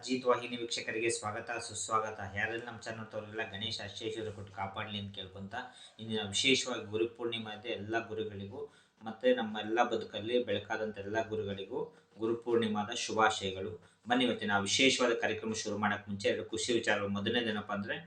ಅಜಿತ್ ವಾಹಿನಿ ವೀಕ್ಷಕರಿಗೆ ಸ್ವಾಗತ, ಸುಸ್ವಾಗತ. ಯಾರೆಲ್ಲ ನಮ್ಮ ಚಾನಲ್ ತೋರಿಲ್ಲ ಗಣೇಶ ಅಶೇಶ್ವರ ಕೊಟ್ಟು ಕಾಪಾಡಲಿ ಅಂತ ಕೇಳ್ಕೊಂತ ಇಂದಿನ ವಿಶೇಷವಾಗಿ ಗುರು ಪೂರ್ಣಿಮಾದ ಎಲ್ಲ ಗುರುಗಳಿಗೂ ಮತ್ತು ನಮ್ಮ ಎಲ್ಲ ಬದುಕಲ್ಲಿ ಬೆಳಕಾದಂಥ ಎಲ್ಲ ಗುರುಗಳಿಗೂ ಗುರು ಪೂರ್ಣಿಮಾದ ಶುಭಾಶಯಗಳು. ಬನ್ನಿ ಇವತ್ತಿನ ವಿಶೇಷವಾದ ಕಾರ್ಯಕ್ರಮ ಶುರು ಮಾಡೋಕ್ಕೆ ಮುಂಚೆ ಎರಡು ಖುಷಿ ವಿಚಾರಗಳು. ಮೊದಲನೇದೇನಪ್ಪ ಅಂದರೆ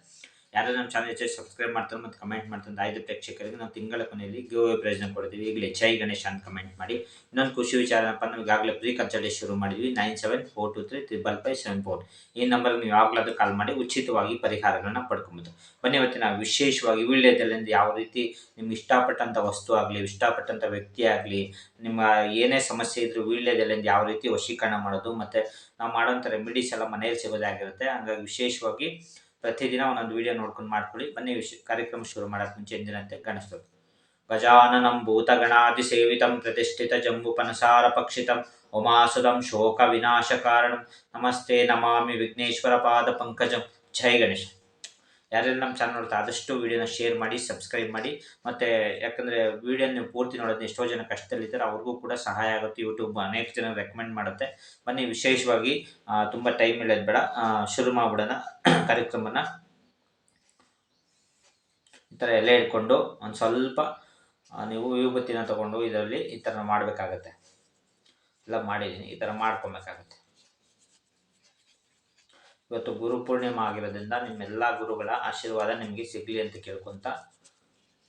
ಯಾರು ನಮ್ಮ ಚಾನಲ್ ಹೆಚ್ಚು ಸಬ್ಸ್ಕ್ರೈಬ್ ಮಾಡ್ತಾರೆ ಮತ್ತು ಕಮೆಂಟ್ ಮಾಡ್ತಾರೆ ಐದು ಪ್ರೇಕ್ಷಕರಿಗೆ, ನಾವು ತಿಂಗಳ ಕೊನೆಯಲ್ಲಿ ಗಿವ್ ಪ್ರಯೋಜನ ಕೊಡ್ತೀವಿ. ಈಗಲೇ ಜೈ ಗಣೇಶ ಅಂತ ಕಮೆಂಟ್ ಮಾಡಿ. ಇನ್ನೊಂದು ಖುಷಿ ವಿಚಾರ ಏನಪ್ಪ ನಾವು ಈಗಾಗಲೇ ಫ್ರೀ ಕನ್ಸಲ್ಟೇಷನ್ ಶುರು ಮಾಡಿದ್ವಿ. Nine seven four two three triple five seven four ಈ ನಂಬರ್ಗೆ ನೀವು ಯಾವಾಗಲಾದ್ರೂ ಕಾಲ್ ಮಾಡಿ ಉಚಿತವಾಗಿ ಪರಿಹಾರಗಳನ್ನ ಪಡ್ಕೊಬೋದು. ಬನ್ನಿ ನಾವು ವಿಶೇಷವಾಗಿ ವೀಳ್ಯದಲ್ಲಿಂದ ಯಾವ ರೀತಿ ನಿಮ್ಗೆ ಇಷ್ಟಪಟ್ಟಂಥ ವಸ್ತು ಆಗಲಿ ಇಷ್ಟಪಟ್ಟಂಥ ವ್ಯಕ್ತಿ ಆಗಲಿ, ನಿಮ್ಮ ಏನೇ ಸಮಸ್ಯೆ ಇದ್ರೂ ವೀಳ್ಯದಲ್ಲಿಂದ ಯಾವ ರೀತಿ ವಶೀಕರಣ ಮಾಡೋದು, ಮತ್ತು ನಾವು ಮಾಡೋಂಥ ರೆಮಿಡೀಸ್ ಎಲ್ಲ ಮನೆಯಲ್ಲಿ ಸಿಗೋದಾಗಿರುತ್ತೆ ಹಂಗಾಗಿ ವಿಶೇಷವಾಗಿ ಪ್ರತಿದಿನ ಒಂದೊಂದು ವಿಡಿಯೋ ನೋಡ್ಕೊಂಡು ಮಾಡ್ಕೊಳ್ಳಿ ಬನ್ನಿ ವಿಷ ಕಾರ್ಯಕ್ರಮ ಶುರು ಮಾಡೋಕ್ಕೆ ಮುಂಚೆ ಎಂದಿನಂತೆ ಗಣಸ್ತರು ಗಜಾನನಂ ಭೂತಗಣಾದಿ ಸೇವಿತಂ ಪ್ರತಿಷ್ಠಿತ ಜಂಬುಪನಸಾರ ಪಕ್ಷಿತಂ ಉಮಾಸುದಂ ಶೋಕ ವಿನಾಶ ಕಾರಣಂ ನಮಸ್ತೆ ನಮಾಮಿ ವಿಘ್ನೇಶ್ವರ ಪಾದ ಪಂಕಜಂ ಜೈ ಗಣೇಶ ಯಾರೆಲ್ಲ ನಮ್ಮ ಚಾನಲ್ ನೋಡ್ತಾ ಆದಷ್ಟು ವೀಡಿಯೋನ ಶೇರ್ ಮಾಡಿ ಸಬ್ಸ್ಕ್ರೈಬ್ ಮಾಡಿ. ಮತ್ತು ಯಾಕಂದರೆ ವಿಡಿಯೋ ನೀವು ಪೂರ್ತಿ ನೋಡೋದು ಎಷ್ಟೋ ಜನ ಕಷ್ಟದಲ್ಲಿದ್ದಾರೆ, ಅವ್ರಿಗೂ ಕೂಡ ಸಹಾಯ ಆಗುತ್ತೆ. ಯೂಟ್ಯೂಬ್ ಅನೇಕ ಜನ ರೆಕಮೆಂಡ್ ಮಾಡುತ್ತೆ. ಬನ್ನಿ, ವಿಶೇಷವಾಗಿ ತುಂಬ ಟೈಮ್ ಇಲ್ಲದ ಬೇಡ. ಶುರು ಮಾಡಿಬಿಡೋಣ ಕಾರ್ಯಕ್ರಮನ. ಈ ಥರ ಎಲೆ ಇಟ್ಕೊಂಡು ಒಂದು ಸ್ವಲ್ಪ ನೀವು ವಿಭೂತಿನ ತಗೊಂಡು ಇದರಲ್ಲಿ ಈ ಥರ ಮಾಡಬೇಕಾಗತ್ತೆ. ಎಲ್ಲ ಮಾಡಿದ್ದೀನಿ ಈ ಥರ ಮಾಡ್ಕೊಬೇಕಾಗತ್ತೆ. ಇವತ್ತು ಗುರು ಪೂರ್ಣಿಮೆ ಆಗಿರೋದ್ರಿಂದ ನಿಮ್ಮೆಲ್ಲ ಗುರುಗಳ ಆಶೀರ್ವಾದ ನಿಮಗೆ ಸಿಗಲಿ ಅಂತ ಕೇಳ್ಕೊತ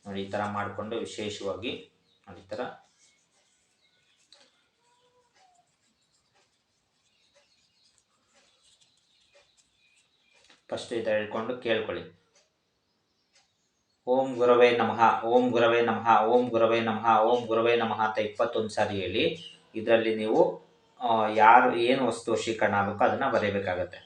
ನೋಡಿ, ಈ ಥರ ಮಾಡಿಕೊಂಡು ವಿಶೇಷವಾಗಿ ನೋಡಿ, ಈ ಥರ ಫಸ್ಟ್ ಈ ಥರ ಹೇಳ್ಕೊಂಡು ಕೇಳ್ಕೊಳ್ಳಿ. ಓಂ ಗುರವೇ ನಮಃ, ಓಂ ಗುರವೇ ನಮಃ, ಓಂ ಗುರವೇ ನಮಃ, ಓಂ ಗುರವೇ ನಮಃ ಅಂತ ಇಪ್ಪತ್ತೊಂದು ಸಾರಿ ಹೇಳಿ, ಇದರಲ್ಲಿ ನೀವು ಯಾರು, ಏನು ವಸ್ತು ವಶೀಕರಣ ಆಗಬೇಕೋ ಅದನ್ನು ಬರೀಬೇಕಾಗತ್ತೆ.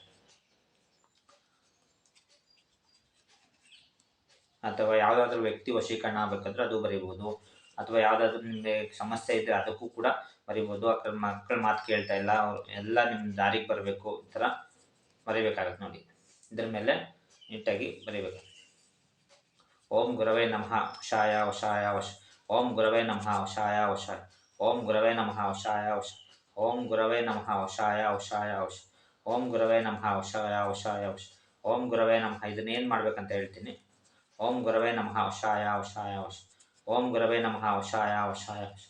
ಅಥವಾ ಯಾವುದಾದ್ರೂ ವ್ಯಕ್ತಿ ವಶೀಕರಣ ಆಗಬೇಕಾದ್ರೆ ಅದು ಬರಿಬೋದು. ಅಥವಾ ಯಾವುದಾದ್ರೂ ನಿಮಗೆ ಸಮಸ್ಯೆ ಇದ್ದರೆ ಅದಕ್ಕೂ ಕೂಡ ಬರಿಬೋದು. ಅಕ್ಕ ಮಕ್ಕಳ ಮಾತು ಕೇಳ್ತಾ ಇಲ್ಲ. ಎಲ್ಲ ನಿಮ್ಮ ದಾರಿಗೆ ಬರಬೇಕು ಈ ಥರ ಬರೀಬೇಕಾಗತ್ತೆ ನೋಡಿ. ಇದ್ರ ಮೇಲೆ ನೀಟಾಗಿ ಬರೀಬೇಕು. ಓಂ ಗುರವೇ ನಮಃ ಉಷಾಯ ವಶಾಯ ವಶ ಓಂ ಗುರವೇ ನಮಃ ವಶಾಯ ವಶಾಯ ಓಂ ಗುರವೇ ನಮಃ ವಶಾಯ ವಶ ಓಂ ಗುರವೇ ನಮಃ ವಶಾಯ ವಶಾಯ ವಶ ಓಂ ಗುರವೇ ನಮಃ ವಶಾಯ ವಶಾಯ ವಶ ಓಂ ಗುರವೇ ನಮಃ. ಇದನ್ನೇನು ಮಾಡ್ಬೇಕಂತ ಹೇಳ್ತೀನಿ. ಓಂ ಗುರವೇ ನಮಃ, ವಶಾಯ ವಶಾಯ, ವಶ. ಓಂ ಗುರವೇ ನಮಃ, ವಶಾಯ ವಶಾಯ, ವಶ.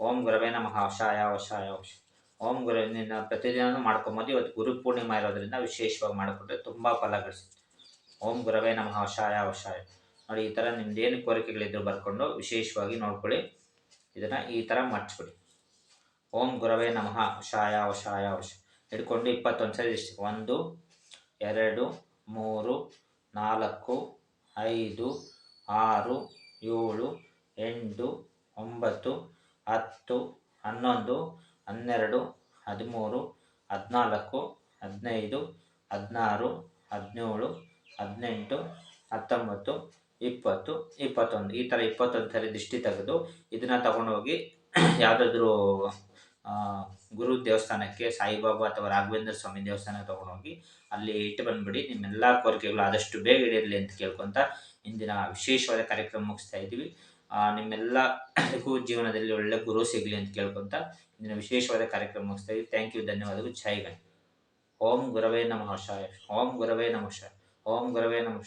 ಓಂ ಗುರವೇ ನಮಃ, ವಶಾಯ ವಶಾಯ, ವಶ. ಓಂ ಗುರು ನಿನ್ನ ಪ್ರತಿದಿನವೂ ಮಾಡ್ಕೊಂಬೋದು. ಇವತ್ತು ಗುರು ಪೂರ್ಣಿಮಾ ಇರೋದ್ರಿಂದ ವಿಶೇಷವಾಗಿ ಮಾಡಿಕೊಂಡ್ರೆ ತುಂಬ ಫಲ ಗಳಿಸುತ್ತೆ. ಓಂ ಗುರವೇ ನಮಃ, ವಶಾಯ ವಶಾಯ. ನೋಡಿ, ಈ ಥರ ನಿಮ್ದು ಏನು ಕೋರಿಕೆಗಳಿದ್ರು ಬರ್ಕೊಂಡು ವಿಶೇಷವಾಗಿ ನೋಡ್ಕೊಳ್ಳಿ. ಇದನ್ನು ಈ ಥರ ಮರ್ಚ್ಬಿಡಿ. ಓಂ ಗುರವೇ ನಮಃ, ವಶಾಯ ವಶಾಯ, ವಶ. ಹಿಡ್ಕೊಂಡು ಇಪ್ಪತ್ತೊಂದು ಸರಿ ಇಷ್ಟು ಒಂದು, ಎರಡು, ಮೂರು, ನಾಲ್ಕು ಐದು, ಆರು, ಏಳು, ಎಂಟು, ಒಂಬತ್ತು, ಹತ್ತು, ಹನ್ನೊಂದು, ಹನ್ನೆರಡು, ಹದಿಮೂರು, ಹದಿನಾಲ್ಕು, ಹದಿನೈದು, ಹದಿನಾರು, ಹದಿನೇಳು, ಹದಿನೆಂಟು, ಹತ್ತೊಂಬತ್ತು, ಇಪ್ಪತ್ತು, ಇಪ್ಪತ್ತೊಂದು. ಈ ಥರ ಇಪ್ಪತ್ತೊಂದು ಸರಿ ದಿಷ್ಟಿ ತೆಗೆದು ಇದನ್ನು ತಗೊಂಡೋಗಿ ಯಾವುದಾದ್ರೂ ಗುರು ದೇವಸ್ಥಾನಕ್ಕೆ ಸಾಯಿಬಾಬಾ ಅಥವಾ ರಾಘವೇಂದ್ರ ಸ್ವಾಮಿ ದೇವಸ್ಥಾನಕ್ಕೆ ತಗೊಂಡೋಗಿ ಅಲ್ಲಿ ಇಟ್ಟು ಬಂದ್ಬಿಡಿ, ನಿಮ್ಮೆಲ್ಲ ಕೋರಿಕೆಗಳು ಆದಷ್ಟು ಬೇಗ ಇರಲಿ ಅಂತ ಕೇಳ್ಕೊತ ಇಂದಿನ ವಿಶೇಷವಾದ ಕಾರ್ಯಕ್ರಮ ಮುಗಿಸ್ತಾ ಇದ್ದೀವಿ. ನಿಮ್ಮೆಲ್ಲರಿಗೂ ಜೀವನದಲ್ಲಿ ಒಳ್ಳೆ ಗುರು ಸಿಗಲಿ ಅಂತ ಕೇಳ್ಕೊತ ಇಂದಿನ ವಿಶೇಷವಾದ ಕಾರ್ಯಕ್ರಮ ಮುಗಿಸ್ತಾ ಇದ್ದೀವಿ. ಥ್ಯಾಂಕ್ ಯು ಧನ್ಯವಾದಗಳು. ಜೈ ಗಣ್. ಓಂ ಗುರವೇ ನಮಃ, ಶಾಯ. ಓಂ ಗುರವೇ ನಮಃ, ಶಾಯ. ಓಂ ಗುರವೇ ನಮಃ